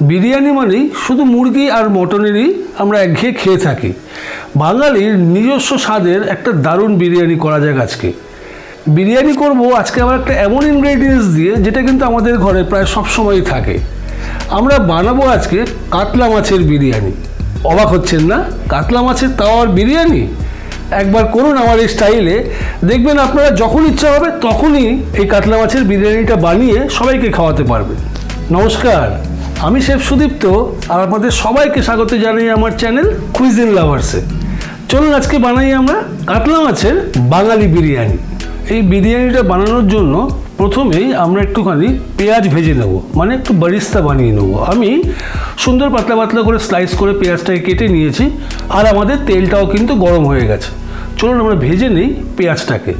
বিরিয়ানি মানেই শুধু মুরগি আর মটনেরই আমরা একঘেয়ে খেয়ে থাকি। বাঙালির নিজস্ব স্বাদের একটা দারুণ বিরিয়ানি করা যাক আজকে। বিরিয়ানি করব আজকে আমার একটা এমন ইনগ্রেডিয়েন্টস দিয়ে যেটা কিন্তু আমাদের ঘরে প্রায় সব সময়ই থাকে। আমরা বানাবো আজকে কাতলা মাছের বিরিয়ানি। অবাক হচ্ছেন না? কাতলা মাছের তাও আর বিরিয়ানি? একবার করুন আমার এই স্টাইলে। দেখবেন আপনারা যখন ইচ্ছা হবে তখনই এই কাতলা মাছের বিরিয়ানিটা বানিয়ে সবাইকে খাওয়াতে পারবেন। নমস্কার। আমি শেফ সুদীপ্ত আর আপনাদের সবাইকে স্বাগত জানাই আমার চ্যানেল কুইজিন লাভার্সে চলুন আজকে বানাই আমরা কাতলা মাছের বাঙালি বিরিয়ানি। এই বিরিয়ানিটা বানানোর জন্য প্রথমেই আমরা একটুখানি পেঁয়াজ ভেজে নেব মানে একটু বারিস্তা বানিয়ে নেব। আমি সুন্দর পাতলা পাতলা করে স্লাইস করে পেঁয়াজটাকে কেটে নিয়েছি, আর আমাদের তেলটাও কিন্তু গরম হয়ে গেছে। চলুন আমরা ভেজে নিই পেঁয়াজটাকে।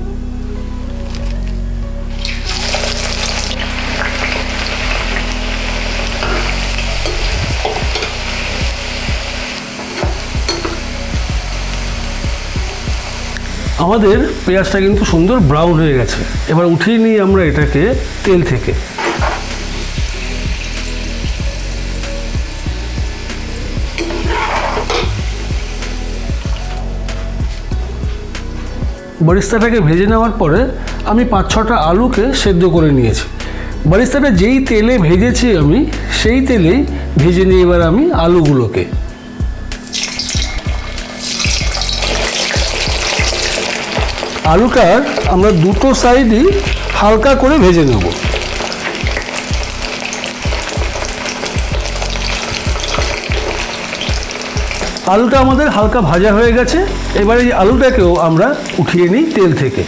আমাদের পেঁয়াজটা কিন্তু সুন্দর ব্রাউন হয়ে গেছে। এবার উঠিয়ে নিই আমরা এটাকে তেল থেকে। বরিস্তাটাকে ভেজে নেওয়ার পরে আমি পাঁচ ছটা আলুকে সেদ্ধ করে নিয়েছি। বরিস্তাটা যেই তেলে ভেজেছি আমি, সেই তেলেই ভেজে নিই এবার আমি আলুগুলোকে। আলুটার আমরা দুটো সাইডই হালকা করে ভেজে নেব। আলুটা আমাদের হালকা ভাজা হয়ে গেছে। এবারে এই আলুটাকেও আমরা উঠিয়ে নিই তেল থেকে।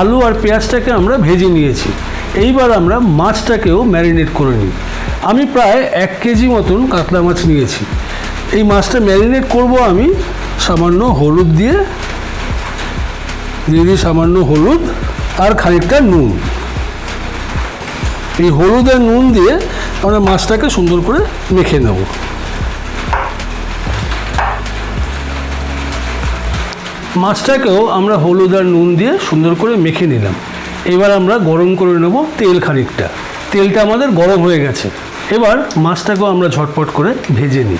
আলু আর পেঁয়াজটাকে আমরা ভেজে নিয়েছি। এইবার আমরা মাছটাকেও ম্যারিনেট করে নিই। আমি প্রায় এক কেজি মতন কাতলা মাছ নিয়েছি। এই মাছটা ম্যারিনেট করব আমি সামান্য হলুদ দিয়ে। দিয়ে দিই সামান্য হলুদ আর খানিকটা নুন। এই হলুদ আর নুন দিয়ে আমরা মাছটাকে সুন্দর করে মেখে নেব। মাছটাকেও আমরা হলুদ আর নুন দিয়ে সুন্দর করে মেখে নিলাম। এবার আমরা গরম করে নেব তেল খানিকটা। তেলটা আমাদের গরম হয়ে গেছে। এবার মাছটাকেও আমরা ঝটপট করে ভেজে নিই।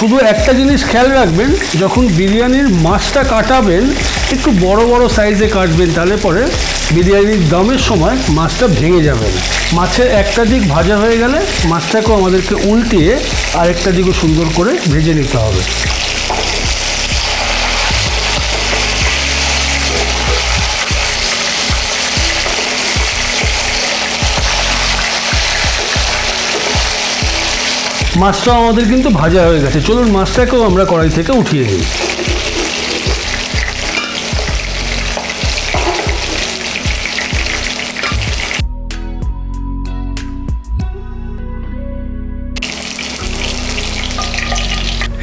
শুধু একটা জিনিস খেয়াল রাখবেন, যখন বিরিয়ানির মাছটা কাটাবেন, একটু বড় বড় সাইজে কাটবেন, তাহলে পরে বিরিয়ানির দমের সময় মাছটা ভেঙে যাবে না। মাছের একটা দিক ভাজা হয়ে গেলে মাছটাকেও আমাদেরকে উল্টিয়ে আরেকটা দিকও সুন্দর করে ভেজে নিতে হবে। মাছটাও আমাদের কিন্তু ভাজা হয়ে গেছে। চলুন মাছটাকেও আমরা কড়াই থেকে উঠিয়ে নিই।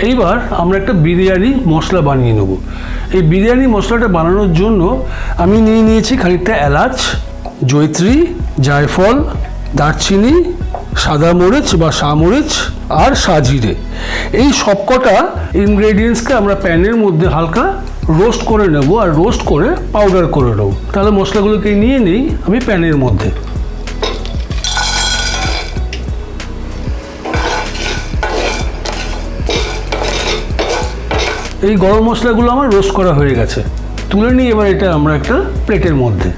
এইবার আমরা একটা বিরিয়ানি মশলা বানিয়ে নেব। এই বিরিয়ানি মশলাটা বানানোর জন্য আমি নিয়ে নিয়েছি খানিকটা এলাচ জৈত্রী জায়ফল, দারচিনি সাদা মরিচ বা মরিচ আর সাজিরে। এই সবকটা ইনগ্রেডিয়েন্টসকে আমরা প্যানের মধ্যে হালকা রোস্ট করে নেব আর রোস্ট করে পাউডার করে নেব। তাহলে মশলাগুলোকে নিয়ে নিই আমি প্যানের মধ্যে। এই গরম মশলাগুলো আমার রোস্ট করা হয়ে গেছে। তুলে নিই এবার এটা আমরা একটা প্লেটের মধ্যে।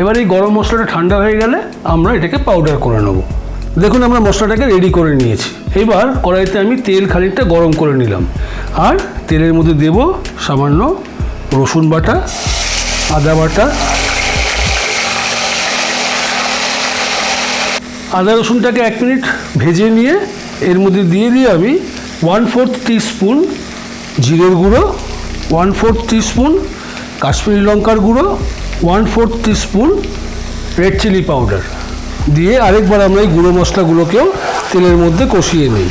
এবার এই গরম মশলাটা ঠান্ডা হয়ে গেলে আমরা এটাকে পাউডার করে নেব। দেখুন আমরা মশলাটাকে রেডি করে নিয়েছি। এবার কড়াইতে আমি তেল খানিকটা গরম করে নিলাম। আর তেলের মধ্যে দেব সামান্য রসুন বাটা, আদা বাটা, আদা রসুনটাকে এক মিনিট ভেজে নিয়ে এর মধ্যে দিয়ে দিয়ে আমি ওয়ান ফোর্থ স্পুন জিরের গুঁড়ো ওয়ান ফোর্থ স্পুন কাশ্মীরি লঙ্কার গুঁড়ো one fourth spoon red chilli powder. দিয়ে আরেকবার আমরা এই গুঁড়ো মশলাগুলোকেও তেলের মধ্যে কষিয়ে নিই।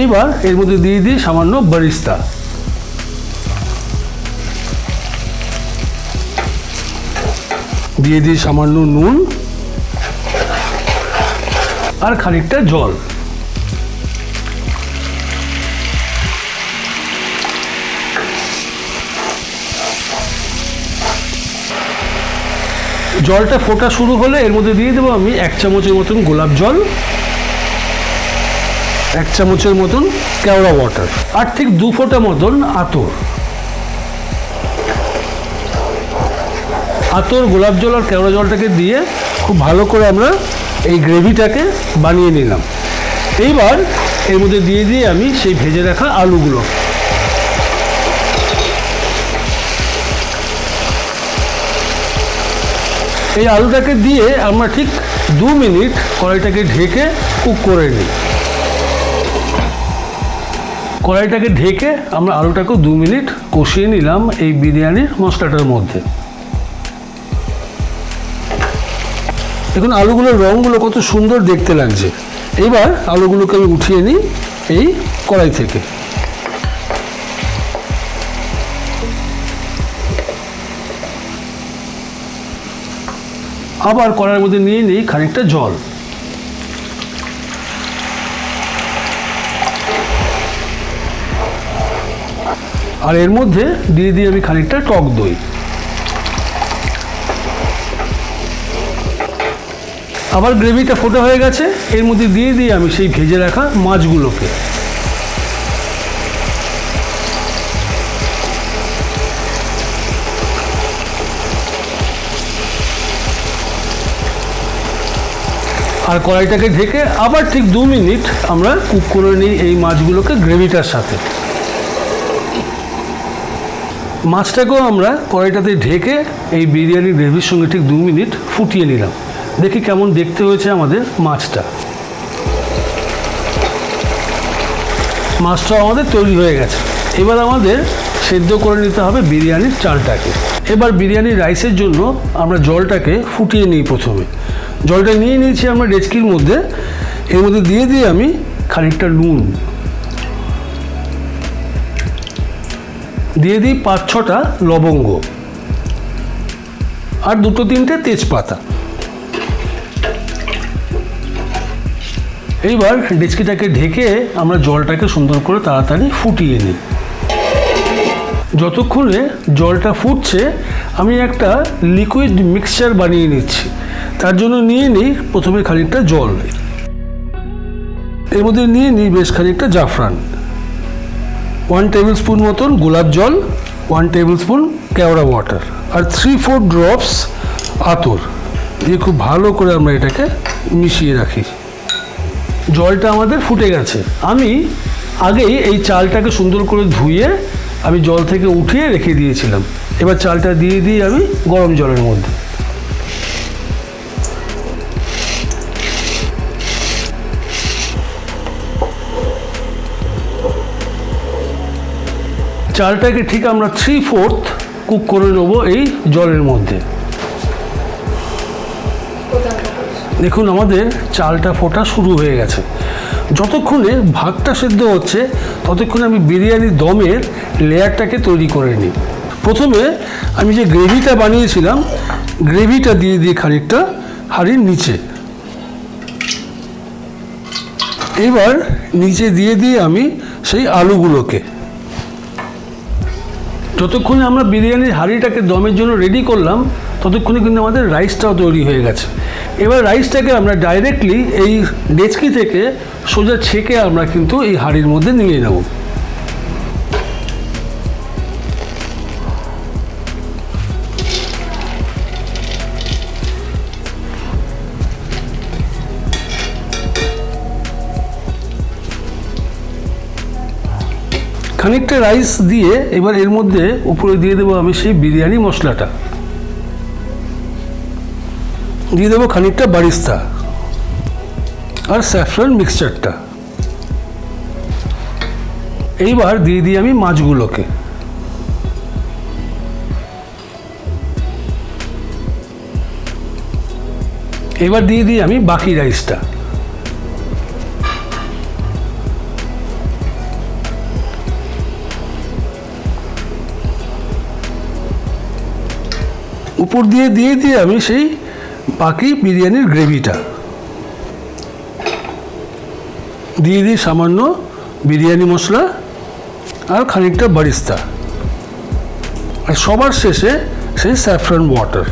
এইবার এর মধ্যে দিয়ে দিই সামান্য বারিস্তা। দিয়ে দিই সামান্য নুন আর খানিকটা জল। জলটা ফোটা শুরু হলে এর মধ্যে দিয়ে দেবো আমি এক চামচের মতন গোলাপ জল, এক চামচের মতন কেওড়া ওয়াটার আর ঠিক দু ফোঁটা মতন আতর। আতর, গোলাপ জল আর কেওড়া জলটাকে দিয়ে খুব ভালো করে আমরা এই গ্রেভিটাকে বানিয়ে নিলাম। এইবার এর মধ্যে দিয়ে দিয়ে আমি সেই ভেজে রাখা আলুগুলো এই আলুটাকে দিয়ে আমরা ঠিক দু মিনিট কড়াইটাকে ঢেকে কুক করে নিই। কড়াইটাকে ঢেকে আমরা আলুটাকেও দু মিনিট কষিয়ে নিলাম এই বিরিয়ানির মশলাটার মধ্যে। দেখুন, আলুগুলোর রঙগুলো কত সুন্দর দেখতে লাগছে। এবার আলুগুলোকে আমি উঠিয়ে নিই এই কড়াই থেকে। আবার কড়ার মধ্যে নিয়ে নিই খানিকটা জল। আর এর মধ্যে দিয়ে দিই আমি খানিকটা টক দই। আবার গ্রেভিটা ফোটা হয়ে গেছে, এর মধ্যে দিয়ে দিই আমি সেই ভেজে রাখা মাছগুলোকে। আর কড়াইটাকে ঢেকে আবার ঠিক দু মিনিট আমরা কুক করে নিই এই মাছগুলোকে গ্রেভিটার সাথে। মাছটাকেও আমরা কড়াইটাতে ঢেকে এই বিরিয়ানির গ্রেভির সঙ্গে ঠিক দু মিনিট ফুটিয়ে নিলাম। দেখি কেমন দেখতে হয়েছে আমাদের মাছটা। মাছটাও আমাদের তৈরি হয়ে গেছে। এবার আমাদের সেদ্ধ করে নিতে হবে বিরিয়ানির চালটাকে। এবার বিরিয়ানির রাইসের জন্য আমরা জলটাকে ফুটিয়ে নিই প্রথমে। জলটা নিয়ে নিয়েছি আমরা ডেচকির মধ্যে। এর মধ্যে দিয়ে দিয়ে আমি খানিকটা নুন। দিয়ে দিই পাঁচ ছটা লবঙ্গ। আর দুটো তিনটে তেজপাতা। এইবার ডেচকিটাকে ঢেকে আমরা জলটাকে সুন্দর করে তাড়াতাড়ি ফুটিয়ে নিই। যতক্ষণে জলটা ফুটছে, আমি একটা লিকুইড মিক্সচার বানিয়ে নিচ্ছি। তার জন্য নিয়ে নিই প্রথমে খানিকটা জল। এর মধ্যে নিয়ে নিই বেশ খানিকটা জাফরান। ওয়ান টেবিল স্পুন মতন গোলাপ জল ওয়ান টেবিল স্পুন কেওড়া ওয়াটার আর থ্রি ফোর ড্রপস আতর। দিয়ে খুব ভালো করে আমরা এটাকে মিশিয়ে রাখি। জলটা আমাদের ফুটে গেছে। আমি আগেই এই চালটাকে সুন্দর করে ধুয়ে আমি জল থেকে উঠিয়ে রেখে দিয়েছিলাম। এবার চালটা দিয়ে দিই আমি গরম জলের মধ্যে। চালটাকে ঠিক আমরা থ্রি ফোর্থ কুক করে নেব এই জলের মধ্যে। দেখুন আমাদের চালটা ফোটা শুরু হয়ে গেছে। যতক্ষণে ভাতটা সেদ্ধ হচ্ছে, ততক্ষণে আমি বিরিয়ানির দমের লেয়ারটাকে তৈরি করে নিই। প্রথমে আমি যে গ্রেভিটা বানিয়েছিলাম, গ্রেভিটা দিয়ে দিই খানিকটা হাঁড়ির নিচে। এবার নিচে দিয়ে দিয়ে আমি সেই আলুগুলোকে যতক্ষণে আমরা বিরিয়ানির হাঁড়িটাকে দমের জন্য রেডি করলাম, ততক্ষণে কিন্তু আমাদের রাইসটাও তৈরি হয়ে গেছে। এবার রাইসটাকে আমরা ডাইরেক্টলি এই ডেচকি থেকে সোজা ছেঁকে আমরা কিন্তু এই হাঁড়ির মধ্যে নিয়ে নেব। খানিকটা রাইস দিয়ে এবার এর মধ্যে উপরে দিয়ে দেবো আমি সেই বিরিয়ানি মশলাটা। দিয়ে দেবো খানিকটা বারিস্তা আর স্যাফরান মিক্সচারটা এইবার দিয়ে দিই আমি মাছগুলোকে। এবার দিয়ে দিই আমি বাকি রাইসটা উপর দিয়ে দিয়ে দিয়ে আমি সেই বাকি বিরিয়ানির গ্রেভিটা। দিয়ে দিই সামান্য বিরিয়ানি মশলা আর খানিকটা বারিস্তা। আর সবার শেষে সেই স্যাফ্রন ওয়াটার।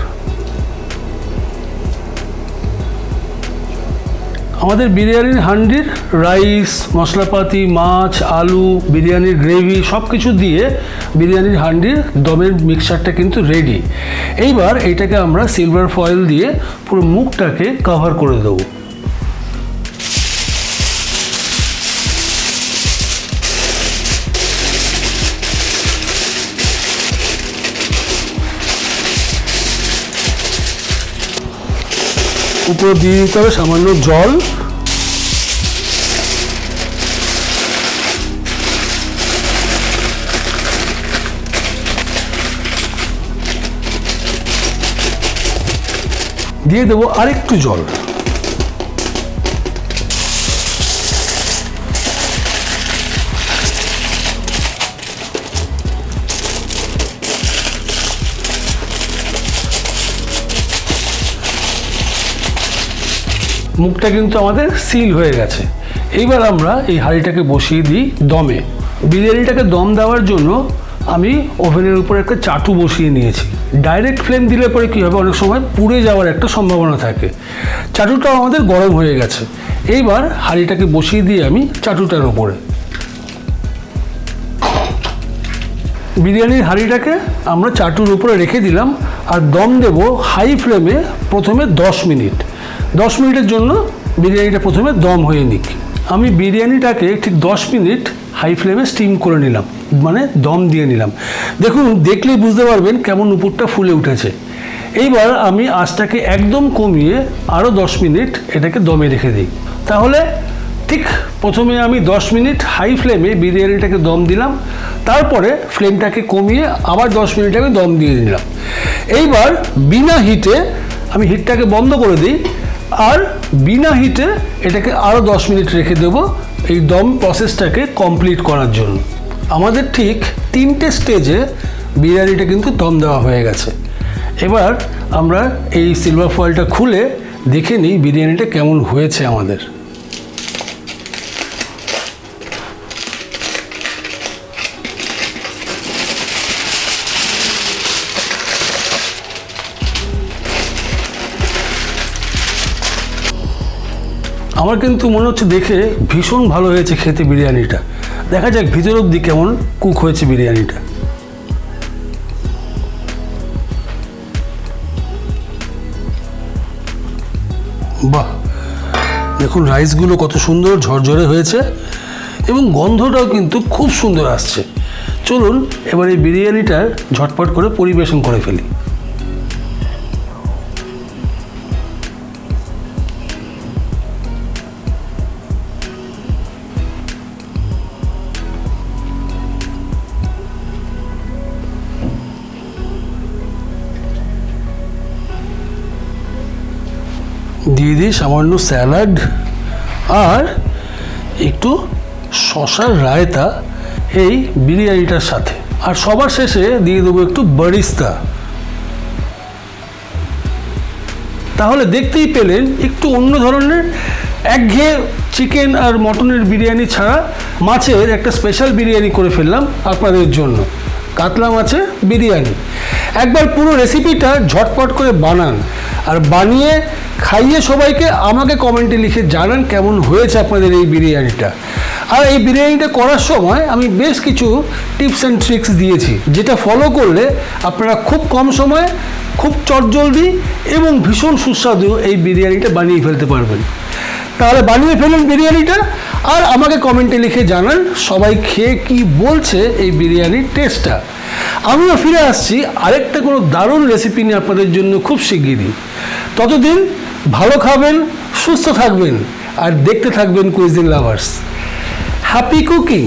আমাদের বিরিয়ানির হান্ডির রাইস, মশলাপাতি, মাছ, আলু, বিরিয়ানির গ্রেভি সব কিছু দিয়ে বিরিয়ানির হান্ডির দমের মিক্সারটা কিন্তু রেডি এইবার এটাকে আমরা সিলভার ফয়েল দিয়ে পুরো মুখটাকে কভার করে দেবো। উপরে দিয়ে দিতে হবে সামান্য জল। দিয়ে দেবো আরেকটু জল। মুখটা কিন্তু আমাদের সিল হয়ে গেছে। এইবার আমরা এই হাঁড়িটাকে বসিয়ে দিই দমে। বিরিয়ানিটাকে দম দেওয়ার জন্য আমি ওভেনের উপর একটা চাটু বসিয়ে নিয়েছি। ডাইরেক্ট ফ্লেম দিলে পরে কী হবে? অনেক সময় পুড়ে যাওয়ার একটা সম্ভাবনা থাকে। চাটুটাও আমাদের গরম হয়ে গেছে। এইবার হাঁড়িটাকে বসিয়ে দিই আমি চাটুটার উপরে। বিরিয়ানির হাঁড়িটাকে আমরা চাটুর উপরে রেখে দিলাম আর দম দেব হাই ফ্লেমে প্রথমে দশ মিনিট। দশ মিনিটের জন্য বিরিয়ানিটা প্রথমে দম হয়ে নিক। আমি বিরিয়ানিটাকে ঠিক দশ মিনিট হাই ফ্লেমে স্টিম করে নিলাম মানে দম দিয়ে নিলাম। দেখুন, দেখলেই বুঝতে পারবেন কেমন উপরটা ফুলে উঠেছে। এইবার আমি আঁচটাকে একদম কমিয়ে আরও দশ মিনিট এটাকে দমে রেখে দিই। তাহলে ঠিক প্রথমে আমি দশ মিনিট হাই ফ্লেমে বিরিয়ানিটাকে দম দিলাম, তারপরে ফ্লেমটাকে কমিয়ে আবার দশ মিনিট আমি দম দিয়ে দিলাম এইবার বিনা হিটে আমি হিটটাকে বন্ধ করে দিই আর বিনা হিটে এটাকে আরও দশ মিনিট রেখে দেব এই দম প্রসেসটাকে কমপ্লিট করার জন্য। আমাদের ঠিক তিনটে স্টেজে বিরিয়ানিটা কিন্তু দম দেওয়া হয়ে গেছে। এবার আমরা এই সিলভার ফয়েলটা খুলে দেখে নিই বিরিয়ানিটা কেমন হয়েছে আমাদের। আমার কিন্তু মনে হচ্ছে দেখে ভীষণ ভালো হয়েছে খেতে বিরিয়ানিটা। দেখা যাক ভিতর অবধি কেমন কুক হয়েছে বিরিয়ানিটা। বাহ! দেখুন রাইসগুলো কত সুন্দর ঝরঝরে হয়েছে এবং গন্ধটাও কিন্তু খুব সুন্দর আসছে। চলুন এবার এই বিরিয়ানিটা ঝটপট করে পরিবেশন করে ফেলি। দিয়ে দিই সামান্য স্যালাড আর একটু শশার রায়তা এই বিরিয়ানিটার সাথে। আর সবার শেষে দিয়ে দেবো একটু বারিস্তা। তাহলে দেখতেই পেলেন একটু অন্য ধরনের একঘেয়ে চিকেন আর মটনের বিরিয়ানি ছাড়া মাছের একটা স্পেশাল বিরিয়ানি করে ফেললাম আপনাদের জন্য। কাতলা মাছের বিরিয়ানি। একবার পুরো রেসিপিটা ঝটপট করে বানান আর বানিয়ে খাইয়ে সবাইকে আমাকে কমেন্টে লিখে জানান কেমন হয়েছে আপনাদের এই বিরিয়ানিটা। আর এই বিরিয়ানিটা করার সময় আমি বেশ কিছু টিপস অ্যান্ড ট্রিক্স দিয়েছি, যেটা ফলো করলে আপনারা খুব কম সময়ে খুব চটজলদি এবং ভীষণ সুস্বাদু এই বিরিয়ানিটা বানিয়ে ফেলতে পারবেন। তাহলে বানিয়ে ফেলুন বিরিয়ানিটা। আর আমাকে কমেন্টে লিখে জানান সবাই খেয়ে কি বলছে এই বিরিয়ানির টেস্টটা আমিও ফিরে আসছি, আরেকটা কোনো দারুণ রেসিপি নিয়ে আপনাদের জন্য খুব শিগগিরই। ততদিন ভালো খাবেন, সুস্থ থাকবেন, আর দেখতে থাকবেন কুইজিন লাভার্স হ্যাপি কুকিং